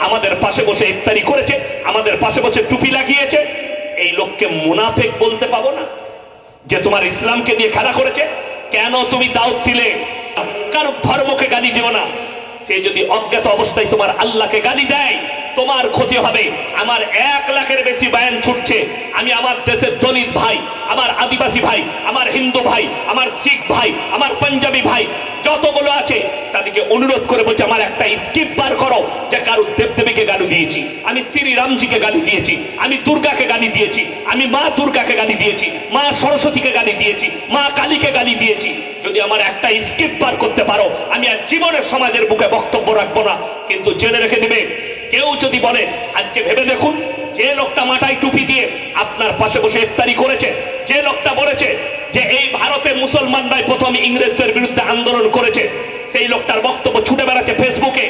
আমাদের পাশে বসে ইফতারি করেছে, আমাদের পাশে বসে টুপি লাগিয়েছে। এই লোককে মুনাফেক বলতে পাবো না, যে তোমার ইসলামকে নিয়ে খেলা করেছে। কেন তুমি দাওয়াত দিলে? কারও ধর্মকে গালি দিও না। সে যদি অজ্ঞাত অবস্থায় তোমার আল্লাহকে গালি দেয় তোমার ক্ষতি হবে। আমার এক লাখের বেশি বায়ান ছুটছে। আমি আমার দেশের দলিত ভাই, আমার আদিবাসী ভাই, আমার হিন্দু ভাই, আমার শিখ ভাই, আমার পাঞ্জাবি ভাই, যতগুলো আছে, তাদেরকে অনুরোধ করে বলছে, আমার একটা স্কিপ বার করো যে কারও দেবদেবীকে গালি দিয়েছি। আমি শ্রী রামজিকে গালি দিয়েছি। আমি দুর্গাকে গালি দিয়েছি। আমি মা দুর্গাকে গালি দিয়েছি। মা সরস্বতীকে গালি দিয়েছি। মা কালীকে গালি দিয়েছি। যদি আমার একটা স্কিপ বার করতে পারো, আমি আর জীবনের সমাজের বুকে বক্তব্য রাখব না, কিন্তু জেনে রেখে দিবে কেউ যদি বলে, আজকে ভেবে দেখুন, যে লোকটা মাথায় টুপি দিয়ে আপনার পাশে বসে ইফতারি করেছে, যে লোকটা বলেছে যে এই ভারতে মুসলমানরাই প্রথম ইংরেজদের বিরুদ্ধে আন্দোলন করেছে, সেই লোকটার বক্তব্য ছুটে বেড়াচ্ছে ফেসবুকে।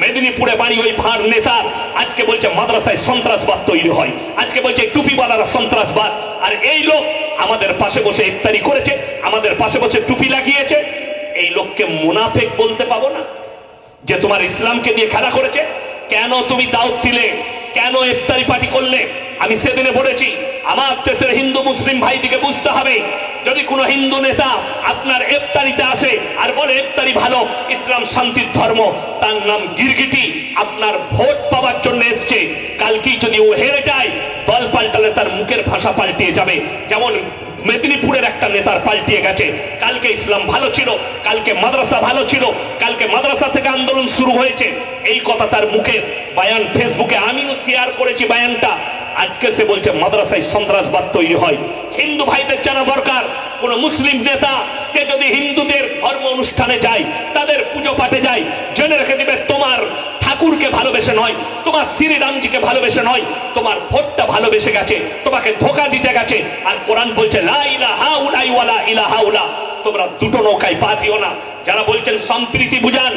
মেদিনীপুরে বাড়ি ওই ভার নেতার, আজকে বলছে মাদ্রাসায় সন্ত্রাসবাদ তৈরি হয়। আজকে বলছে টুপিওয়ালারা সন্ত্রাসবাদ। আর এই লোক আমাদের পাশে বসে ইফতারি করেছে, আমাদের পাশে বসে টুপি লাগিয়েছে। এই লোককে মুনাফেক বলতে পাবো না, যে তোমার ইসলামকে নিয়ে খেলা করেছে কেন তুমি দাওয়াত দিলে? কেন ইফতারি পার্টি করলে? আমি সেদিনে বলেছি, আমার দেশের হিন্দু মুসলিম ভাইদিকে বুঝতে হবে, যদি কোনো হিন্দু নেতা আপনার ইফতারিতে আসে আর বলে, ইফতারি ভালো, ইসলাম শান্তির ধর্ম, তার নাম গিরগিটি, আপনার ভোট পাওয়ার জন্য এসছে। কালকেই যদি ও হেরে যায়, দল পাল্টালে তার মুখের ভাষা পাল্টিয়ে যাবে। যেমন মেদিনীপুরের একটা নেতার পাল্টিয়ে গেছে, কালকে ইসলাম ভালো ছিল, কালকে মাদ্রাসা ভালো ছিল, কালকে মাদ্রাসা থেকে আন্দোলন শুরু হয়েছে। এই কথা তার মুখে বায়ান ফেসবুকে, আমিও শেয়ার করেছি বায়ানটা। আজকে সে বলছে, মাদ্রাসায় সন্ত্রাসবাদ তৈরি হয়। হিন্দু ভাইদের জানা দরকার। কোন মুসলিম নেতা, সে যদি হিন্দুদের ধর্ম অনুষ্ঠানে যায়, তাদের পুজো পাঠে যায়, জেনে রেখে দিবে, তোমার ঠাকুরকে ভালোবেসে নয়, তোমার শ্রীরামজিকে ভালোবেসে নয়, তোমার ভোটটা ভালোবেসে গেছে, তোমাকে ধোকা দিতে গেছে। আর কোরআন বলছে, লা ইলাহা উলাই উলা। তোমরা দুটো নৌকায় পা দিও না। যারা বলছেন, সম্প্রীতি বুঝান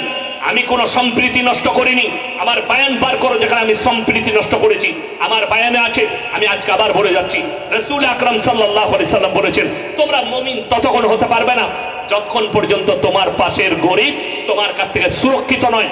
আমি কোনো সম্প্রীতি নষ্ট করিনি। আমার বায়ান বার করো যেখানে আমি সম্প্রীতি নষ্ট করেছি। আমার বায়ানে আছে, আমি আজকে আবার বলে যাচ্ছি। রসুল আকরাম সাল্লাহ সাল্লাম বলেছেন, তোমরা মমিন ততক্ষণ হতে পারবে না যতক্ষণ পর্যন্ত তোমার পাশের গরিব তোমার কাছ থেকে সুরক্ষিত নয়।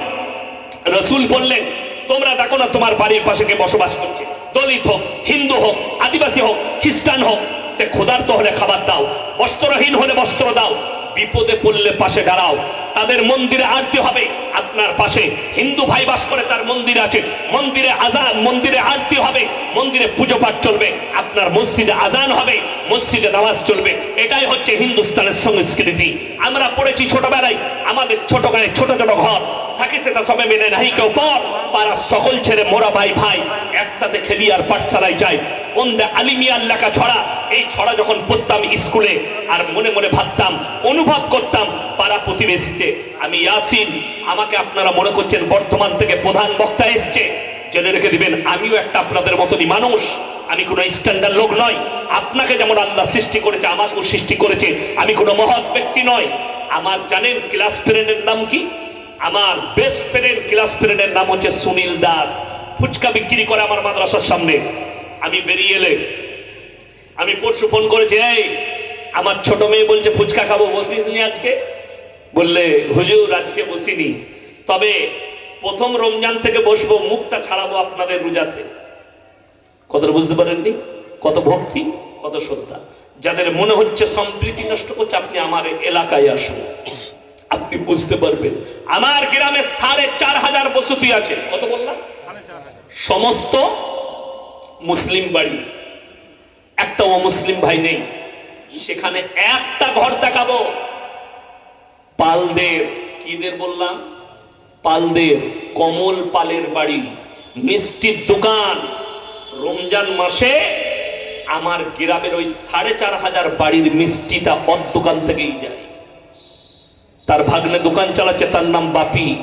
রসুল বললেন, তোমরা দেখো না তোমার বাড়ির পাশে কে বসবাস করছে। দলিত হোক, হিন্দু হোক, আদিবাসী হোক, খ্রিস্টান হোক, সে ক্ষুধার্ত হলে খাবার দাও, বস্ত্রহীন হলে বস্ত্র দাও, বিপদে পড়লে পাশে দাঁড়াও। তাদের মন্দিরে আরতি হবে। আপনার পাশে হিন্দু ভাই বাস করে তার মন্দির আছে। মন্দিরে আজান, মন্দিরে আরতি হবে। মন্দিরে পুজো পাঠ চলবে। আপনার মসজিদে আজান হবে। মসজিদে নামাজ চলবে। এটাই হচ্ছে হিন্দুস্তানের সংস্কৃতি। আমরা পড়েছি ছোটবেলায়। আমাদের ছোট গায়ে ছোট ছোট ঘর। থাকে সেটা সবে মেনে নাহি কেউ। পর পাড়া সকল ছেড়ে মোরা ভাই ভাই একসাথে খেলি আর পাঠশালায় যাই বন্দে আলিমিয়ার লেখা ছড়া। এই ছড়া যখন পড়তাম স্কুলে, আর মনে মনে ভাবতাম, অনুভব করতাম পাড়া প্রতিবেশীতে। আমি ইয়াসিন, আমাকে আপনারা মনে করছেন বর্তমান থেকে প্রধান বক্তা এসছে। জেনে রেখে দিবেন, আমিও একটা আপনাদের মতনই মানুষ। আমি কোনো স্ট্যান্ডার্ড লোক নয় আপনাকে যেমন আল্লাহ সৃষ্টি করেছে, আমাকেও সৃষ্টি করেছে। আমি কোনো মহৎ ব্যক্তি নয় আমার জানেন ক্লাস ফ্রেন্ডের নাম কি? আমার বেস্ট ফ্রেন্ড ক্লাস ফ্রেন্ডের নাম হচ্ছে সুনীল দাস। ফুচকা বিক্রি করে আমার মাদ্রাসার সামনে। আমি বেরিয়ে এলে। আমি পরশু ফোন করেছি এই আমার ছোট মেয়ে বলছে ফুচকা খাব বসিস নি আজকে? বললে হুজুর আজকে বসিনি। তবে প্রথম রমজান থেকে বসবো মুখটা ছাড়াবো আপনাদের রোজাতে। কথাটা বুঝতে পারেননি? কত ভক্তি কত শ্রদ্ধা। যাদের মনে হচ্ছে সম্প্রীতি নষ্ট করছে আপনি আমার এলাকায় আসুন। আপনি বুঝতে পারবেন। আমার গ্রামে সাড়ে চার হাজার বসতি আছে। কত বললাম? সমস্ত মুসলিম বাড়ি। একটা মুসলিম ভাই নেই। সেখানে একটা ঘর দেখাবো। পালদের, কিদের বললাম? পালদের, কমল পালের বাড়ি। মিষ্টির দোকান। রমজান মাসে আমার গ্রামের ওই সাড়ে চার হাজার বাড়ির মিষ্টিটা অদ দোকান থেকেই যায়। তার ভাগ্নে দোকান চালাচ্ছে, তার নাম বাপি।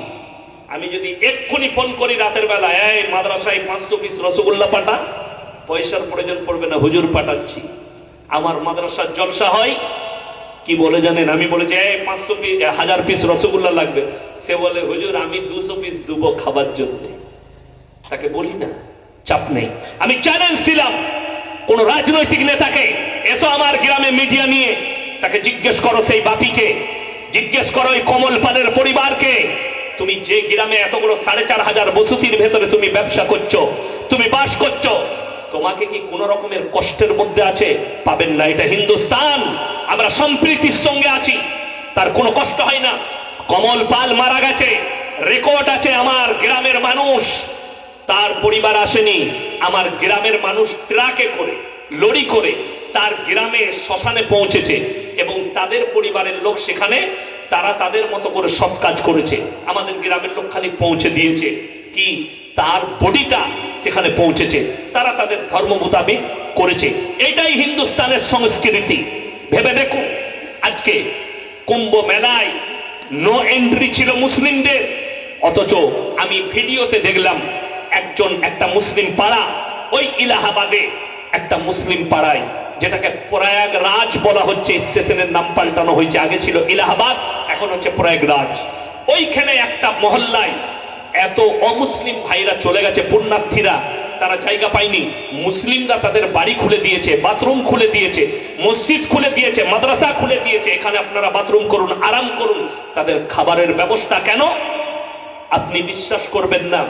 আমি যদি এক্ষুনি ফোন করি রাতের বেলা এই মাদ্রাসায় পাঁচশো পিস রসগোল্লা পাঠা পয়সার প্রয়োজন পড়বে না, হুজুর পাঠাচ্ছি। আমার মাদ্রাসার জলসা হয়, কি বলে জানেন? আমি বলেছি, এই পাঁচশো পিস হাজার পিস রসগোল্লা লাগবে। সে বলে, হুজুর, আমি দুশো পিস দেবো খাবার জন্য। তাকে বলি না, চাপ নেই। আমি চ্যালেঞ্জ দিলাম, কোন রাজনৈতিক নেতাকে, এসো আমার গ্রামে মিডিয়া নিয়ে। তাকে জিজ্ঞেস করো সেই বাপিকে। জিজ্ঞেস করো ওই কমল পালের পরিবারকে, তুমি যে গ্রামে এতগুলো সাড়ে চার হাজার বসতির ভেতরে তুমি ব্যবসা করছ, তুমি বাস করছ তোমাকে কি কোন রকমের কষ্টের মধ্যে আছে? পাবেন না, এটা হিন্দুস্তান। আমরা সম্প্রীতির সঙ্গে আছি, তার কোনো কষ্ট হয় না। কমল পাল মারা গেছে, রেকর্ড আছে আমার গ্রামের মানুষ। তার পরিবার আসেনি, আমার গ্রামের মানুষ ট্রাকে করে, লরি করে, তার গ্রামে শ্মশানে পৌঁছেছে এবং তাদের পরিবারের লোক সেখানে, তারা তাদের মতো করে সৎ কাজ করেছে। আমাদের গ্রামের লোক খালি পৌঁছে দিয়েছে। কি? তার বডিটা সেখানে পৌঁছেছে। তারা তাদের ধর্ম মোতাবেক করেছে। এটাই হিন্দুস্তানের সংস্কৃতি। ভেবে দেখুন আজকে কুম্ভ মেলায় নো এন্ট্রি ছিল মুসলিমদের। অথচ আমি ভিডিওতে দেখলাম, একজন একটা মুসলিম পাড়া, ওই ইলাহাবাদে একটা মুসলিম পাড়ায়, যেটাকে প্রয়াগরাজ বলা হচ্ছে, স্টেশনের নাম পাল্টানো হয়েছে, আগে ছিল ইলাহাবাদ এখন হচ্ছে প্রয়াগরাজ। ওইখানে একটা মহল্লায় এত অমুসলিম ভাইরা চলে গেছে, পুণ্যার্থীরা। তারা জায়গা পায়নি। মুসলিমরা তাদের বাড়ি খুলে দিয়েছে, বাথরুম খুলে দিয়েছে, মসজিদ খুলে দিয়েছে, মাদ্রাসা খুলে দিয়েছে। এখানে আপনারা বাথরুম করুন, আরাম করুন। তাদের খাবারের ব্যবস্থা কেন? আপনি বিশ্বাস করবেন না।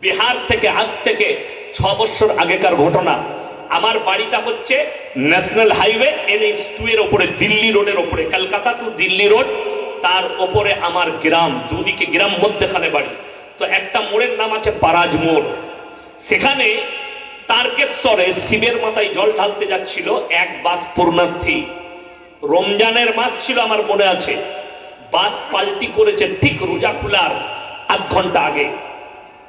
বিহার থেকে, আজ থেকে ছ বছর আগেকার ঘটনা। আমার বাড়িটা হচ্ছে ন্যাশনাল হাইওয়ে, এনএইচ টু এর ওপরে, দিল্লি রোডের ওপরে, কলকাতা টু দিল্লি রোড। তার ওপরে আমার গ্রাম, দুদিকে গ্রাম, মধ্যেখানে বাড়ি। তো একটা মোড়ের নাম আছে পারাজ মোড়। সেখানে তারকেশ্বরে শিবের মাথায় জল ঢালতে যাচ্ছিল এক বাস পূর্ণার্থী। রমজানের মাস ছিল আমার মনে আছে। বাস পাল্টি করেছে ঠিক রোজা খোলার আধ ঘণ্টা আগে।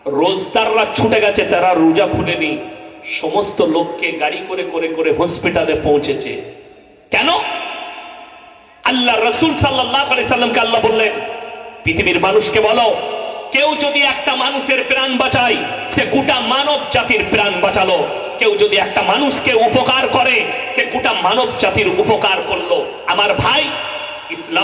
রোজদাররা ছুটে গেছে, তারা রোজা খুলেনি। সমস্ত লোককে গাড়ি করে করে করে হসপিটালে পৌঁছেছে। কেন? আল্লাহ রসুল সাল্লাহ সাল্লামকে আল্লাহ বললেন, পৃথিবীর মানুষকে বলো, কেউ যদি একটা মানুষের প্রাণ বাঁচায়, সে গোটা মানব জাতির প্রাণ বাঁচালো। কেউ যদি একটা মানুষকে উপকার করে, সে গোটা মানব জাতির উপকার করল। আমার ভাই, ইসলাম